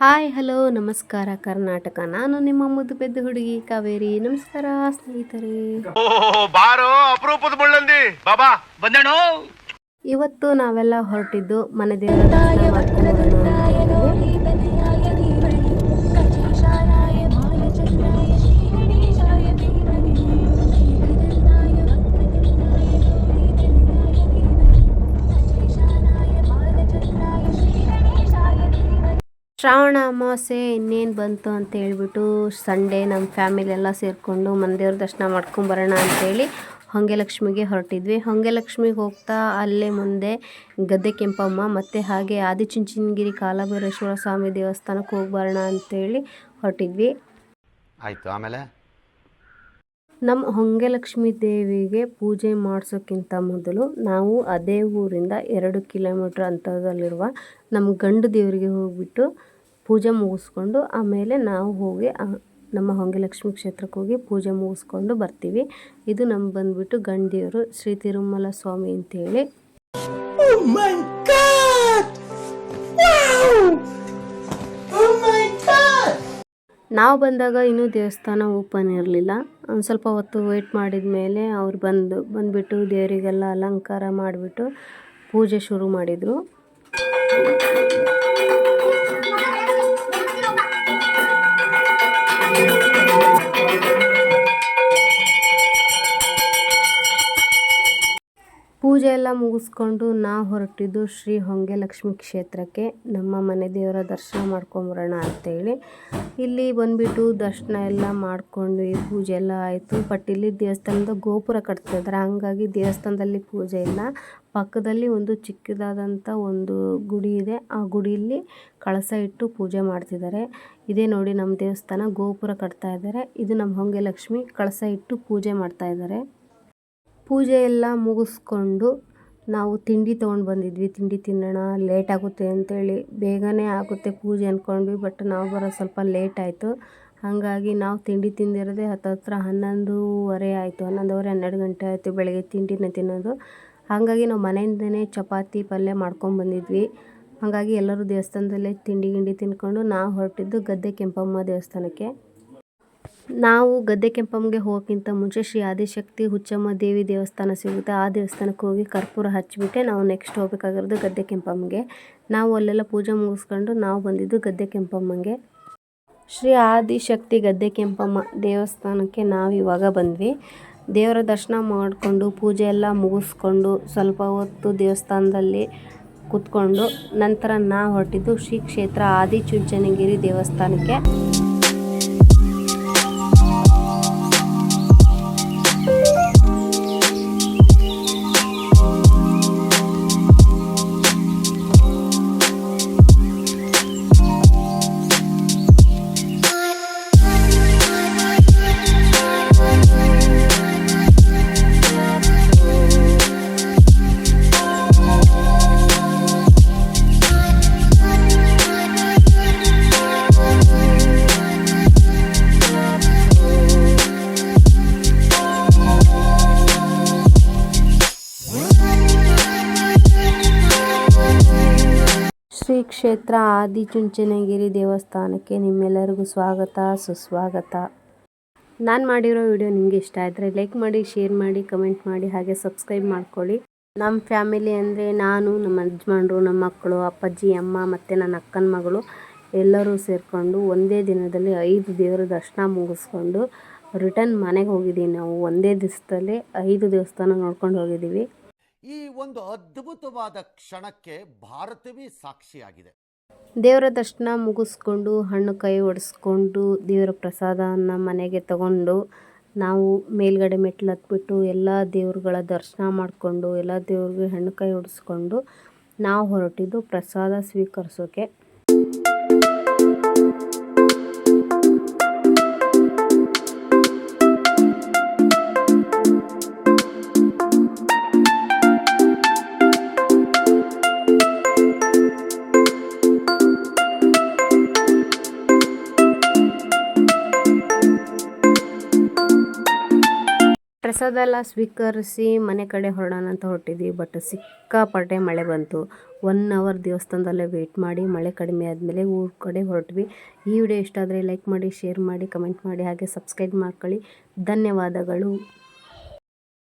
Hi hello ನಮಸ್ಕಾರ ಕರ್ನಾಟಕ. ನಾನು ನಿಮ್ಮ ಮುದ್ದು ಬೆದ್ದು ಹುಡುಗಿ ಕಾವೇರಿ. ನಮಸ್ಕಾರ ಸ್ನೇಹಿತರೆ. ಓ ಬಾರೋ ಅಪರೂಪದ ಮುಳ್ಳಂದಿ. ಬಾಬಾ ಬಂದೇಣು ಇವತ್ತು ನಾವೆಲ್ಲ ಹೊರಟಿದ್ದು ಮನೆ ದೇವರ ಶ್ರಾವಣ ಅಮಾವಾಸ್ಯೆ ಇನ್ನೇನು ಬಂತು ಅಂತ ಹೇಳ್ಬಿಟ್ಟು ಸಂಡೇ ನಮ್ಮ ಫ್ಯಾಮಿಲಿ ಎಲ್ಲ ಸೇರಿಕೊಂಡು ಮಂದೇವ್ರ ದರ್ಶನ ಮಾಡ್ಕೊಂಬರೋಣ ಅಂತೇಳಿ ಹೊಂಗೆಲಕ್ಷ್ಮಿಗೆ ಹೊರಟಿದ್ವಿ. ಹೊಂಗೆಲಕ್ಷ್ಮಿಗೆ ಹೋಗ್ತಾ ಅಲ್ಲೇ ಮುಂದೆ ಗದ್ದೆ ಕೆಂಪಮ್ಮ ಮತ್ತು ಹಾಗೆ ಆದಿಚುಂಚನಗಿರಿ ಕಾಲಭೈರೇಶ್ವರ ಸ್ವಾಮಿ ದೇವಸ್ಥಾನಕ್ಕೆ ಹೋಗ್ಬರೋಣ ಅಂತೇಳಿ ಹೊರಟಿದ್ವಿ. ಆಯಿತು ಆಮೇಲೆ? ನಮ್ಮ ಹೊಂಗೆಲಕ್ಷ್ಮಿ ದೇವಿಗೆ ಪೂಜೆ ಮಾಡಿಸೋಕ್ಕಿಂತ ಮೊದಲು ನಾವು ಅದೇ ಊರಿಂದ ಎರಡು ಕಿಲೋಮೀಟ್ರ್ ಅಂತರದಲ್ಲಿರುವ ನಮ್ಮ ಗಂಡು ದೇವರಿಗೆ ಹೋಗ್ಬಿಟ್ಟು ಪೂಜೆ ಮುಗಿಸ್ಕೊಂಡು ಆಮೇಲೆ ನಾವು ಹೋಗಿ ನಮ್ಮ ಹೊಂಗೆಲಕ್ಷ್ಮಿ ಕ್ಷೇತ್ರಕ್ಕೆ ಹೋಗಿ ಪೂಜೆ ಮುಗಿಸ್ಕೊಂಡು ಬರ್ತೀವಿ. ಇದು ನಮ್ಮ ಬಂದ್ಬಿಟ್ಟು ಗಂಡಿಯವರು ಶ್ರೀ ತಿರುಮಲ ಸ್ವಾಮಿ ಅಂತೇಳಿ. ನಾವು ಬಂದಾಗ ಇನ್ನೂ ದೇವಸ್ಥಾನ ಓಪನ್ ಇರಲಿಲ್ಲ. ಒಂದು ಸ್ವಲ್ಪ ಹೊತ್ತು ವೆಯ್ಟ್ ಮಾಡಿದ ಮೇಲೆ ಅವ್ರು ಬಂದು ಬಂದುಬಿಟ್ಟು ದೇವರಿಗೆಲ್ಲ ಅಲಂಕಾರ ಮಾಡಿಬಿಟ್ಟು ಪೂಜೆ ಶುರು ಮಾಡಿದರು. ಪೂಜೆ ಎಲ್ಲ ಮುಗಿಸ್ಕೊಂಡು ನಾವು ಹೊರಟಿದ್ದು ಶ್ರೀ ಹೊಂಗೆಲಕ್ಷ್ಮಿ ಕ್ಷೇತ್ರಕ್ಕೆ ನಮ್ಮ ಮನೆ ದೇವರ ದರ್ಶನ ಮಾಡ್ಕೊಂಬರೋಣ ಅಂತೇಳಿ. ಇಲ್ಲಿ ಬಂದುಬಿಟ್ಟು ದರ್ಶನ ಎಲ್ಲ ಮಾಡ್ಕೊಂಡ್ವಿ ಪೂಜೆ ಎಲ್ಲ ಆಯಿತು. ಬಟ್ ಇಲ್ಲಿ ದೇವಸ್ಥಾನದ ಗೋಪುರ ಕಟ್ತಿದ್ದಾರೆ ಹಂಗಾಗಿ ದೇವಸ್ಥಾನದಲ್ಲಿ ಪೂಜೆ ಇಲ್ಲ. ಪಕ್ಕದಲ್ಲಿ ಒಂದು ಚಿಕ್ಕದಾದಂಥ ಒಂದು ಗುಡಿ ಇದೆ. ಆ ಗುಡಿಯಲ್ಲಿ ಕಳಸ ಇಟ್ಟು ಪೂಜೆ ಮಾಡ್ತಿದ್ದಾರೆ ಇದೇ ನೋಡಿ ನಮ್ಮ ದೇವಸ್ಥಾನ ಗೋಪುರ ಕಟ್ತಾ ಇದ್ದಾರೆ ಇದು ನಮ್ಮ ಹೊಂಗೆಲಕ್ಷ್ಮಿ ಕಳಸ ಇಟ್ಟು ಪೂಜೆ ಮಾಡ್ತಾ ಇದ್ದಾರೆ ಪೂಜೆ ಎಲ್ಲ ಮುಗಿಸ್ಕೊಂಡು ನಾವು ತಿಂಡಿ ತೊಗೊಂಡು ಬಂದಿದ್ವಿ. ತಿಂಡಿ ತಿನ್ನೋಣ ಲೇಟ್ ಆಗುತ್ತೆ ಅಂತೇಳಿ ಬೇಗನೆ ಆಗುತ್ತೆ ಪೂಜೆ ಅಂದ್ಕೊಂಡ್ವಿ ಬಟ್ ನಾವು ಬರೋ ಸ್ವಲ್ಪ ಲೇಟ್ ಆಯಿತು. ಹಾಗಾಗಿ ನಾವು ತಿಂಡಿ ತಿಂದಿರೋದೇ ಹತ್ರ ಹನ್ನೊಂದೂವರೆ ಆಯಿತು, ಹನ್ನೊಂದುವರೆ ಹನ್ನೆರಡು ಗಂಟೆ ಆಯಿತು ಬೆಳಗ್ಗೆ ತಿಂಡಿನ ತಿನ್ನೋದು. ಹಾಗಾಗಿ ನಾವು ಮನೆಯಿಂದನೇ ಚಪಾತಿ ಪಲ್ಯ ಮಾಡ್ಕೊಂಡು ಬಂದಿದ್ವಿ. ಹಾಗಾಗಿ ಎಲ್ಲರೂ ದೇವಸ್ಥಾನದಲ್ಲೇ ತಿಂಡಿ ಗಿಂಡಿ ತಿನ್ಕೊಂಡು ನಾವು ಹೊರಟಿದ್ದು ಗದ್ದೆ ಕೆಂಪಮ್ಮ ದೇವಸ್ಥಾನಕ್ಕೆ. ನಾವು ಗದ್ದೆ ಕೆಂಪಮ್ಮಗೆ ಹೋಗೋಕ್ಕಿಂತ ಮುಂಚೆ ಶ್ರೀ ಆದಿಶಕ್ತಿ ಹುಚ್ಚಮ್ಮ ದೇವಿ ದೇವಸ್ಥಾನ ಸಿಗುತ್ತೆ. ಆ ದೇವಸ್ಥಾನಕ್ಕೆ ಹೋಗಿ ಕರ್ಪೂರ ಹಚ್ಚಿಬಿಟ್ಟೆ ನಾವು ನೆಕ್ಸ್ಟ್ ಹೋಗ್ಬೇಕಾಗಿರೋದು ಗದ್ದೆ ಕೆಂಪಮ್ಮಗೆ. ನಾವು ಅಲ್ಲೆಲ್ಲ ಪೂಜೆ ಮುಗಿಸ್ಕೊಂಡು ನಾವು ಬಂದಿದ್ದು ಗದ್ದೆ ಕೆಂಪಮ್ಮಂಗೆ. ಶ್ರೀ ಆದಿಶಕ್ತಿ ಗದ್ದೆ ಕೆಂಪಮ್ಮ ದೇವಸ್ಥಾನಕ್ಕೆ ನಾವು ಇವಾಗ ಬಂದ್ವಿ. ದೇವರ ದರ್ಶನ ಮಾಡಿಕೊಂಡು ಪೂಜೆ ಎಲ್ಲ ಮುಗಿಸ್ಕೊಂಡು ಸ್ವಲ್ಪ ಹೊತ್ತು ದೇವಸ್ಥಾನದಲ್ಲಿ ಕೂತ್ಕೊಂಡು ನಂತರ ನಾವು ಹೊರಟಿದ್ದು ಶ್ರೀ ಕ್ಷೇತ್ರ ಆದಿಚುಂಚನಗಿರಿ ದೇವಸ್ಥಾನಕ್ಕೆ. ಶ್ರೀ ಕ್ಷೇತ್ರ ಆದಿಚುಂಚನಗಿರಿ ದೇವಸ್ಥಾನಕ್ಕೆ ನಿಮ್ಮೆಲ್ಲರಿಗೂ ಸ್ವಾಗತ, ಸುಸ್ವಾಗತ. ನಾನು ಮಾಡಿರೋ ವಿಡಿಯೋ ನಿಮಗೆ ಇಷ್ಟ ಆದರೆ ಲೈಕ್ ಮಾಡಿ ಶೇರ್ ಮಾಡಿ ಕಮೆಂಟ್ ಮಾಡಿ, ಹಾಗೆ ಸಬ್ಸ್ಕ್ರೈಬ್ ಮಾಡ್ಕೊಳ್ಳಿ. ನಮ್ಮ ಫ್ಯಾಮಿಲಿ ಅಂದರೆ ನಾನು, ನಮ್ಮ ಯಜಮಾನ್ರು, ನಮ್ಮ ಮಕ್ಕಳು, ಅಪ್ಪಾಜಿ, ಅಮ್ಮ ಮತ್ತು ನನ್ನ ಅಕ್ಕನ ಮಗಳು ಎಲ್ಲರೂ ಸೇರಿಕೊಂಡು ಒಂದೇ ದಿನದಲ್ಲಿ ಐದು ದೇವರ ದರ್ಶನ ಮುಗಿಸ್ಕೊಂಡು ರಿಟರ್ನ್ ಮನೆಗೆ ಹೋಗಿದ್ದೀವಿ ನಾವು. ಒಂದೇ ದಿವಸದಲ್ಲಿ ಐದು ದೇವಸ್ಥಾನ ನೋಡ್ಕೊಂಡು ಹೋಗಿದ್ದೀವಿ ಈ ಒಂದು ಅದ್ಭುತವಾದ ಕ್ಷಣಕ್ಕೆ ಭಾರತವೇ ಸಾಕ್ಷಿಯಾಗಿದೆ. ದೇವರ ದರ್ಶನ ಮುಗಿಸ್ಕೊಂಡು, ಹಣ್ಣು ಕೈ ಒಡಿಸ್ಕೊಂಡು, ದೇವರ ಪ್ರಸಾದವನ್ನು ಮನೆಗೆ ತಗೊಂಡು, ನಾವು ಮೇಲ್ಗಡೆ ಮೆಟ್ಲು ಹತ್ಬಿಟ್ಟು, ಎಲ್ಲ ದೇವ್ರುಗಳ ದರ್ಶನ ಮಾಡಿಕೊಂಡು, ಎಲ್ಲ ದೇವ್ರಿಗೆ ಹಣ್ಣು ಕೈ ಒಡಿಸ್ಕೊಂಡು, ನಾವು ಹೊರಟಿದ್ದು ಪ್ರಸಾದ ಸ್ವೀಕರಿಸೋಕೆ. ಪ್ರಸಾದ ಎಲ್ಲ ಸ್ವೀಕರಿಸಿ ಮನೆ ಕಡೆ ಹೊರಡೋಣ ಅಂತ ಹೊರಟಿದ್ವಿ ಬಟ್ ಸಿಕ್ಕಾಪಟ್ಟೆ ಮಳೆ ಬಂತು. ಒನ್ ಅವರ್ ದೇವಸ್ಥಾನದಲ್ಲೇ ವೆಯ್ಟ್ ಮಾಡಿ ಮಳೆ ಕಡಿಮೆ ಆದಮೇಲೆ ಊರ ಕಡೆ ಹೊರಟ್ವಿ. ಈ ವಿಡಿಯೋ ಇಷ್ಟ ಆದರೆ ಲೈಕ್ ಮಾಡಿ ಶೇರ್ ಮಾಡಿ ಕಮೆಂಟ್ ಮಾಡಿ, ಹಾಗೆ ಸಬ್ಸ್ಕ್ರೈಬ್ ಮಾಡ್ಕೊಳ್ಳಿ. ಧನ್ಯವಾದಗಳು.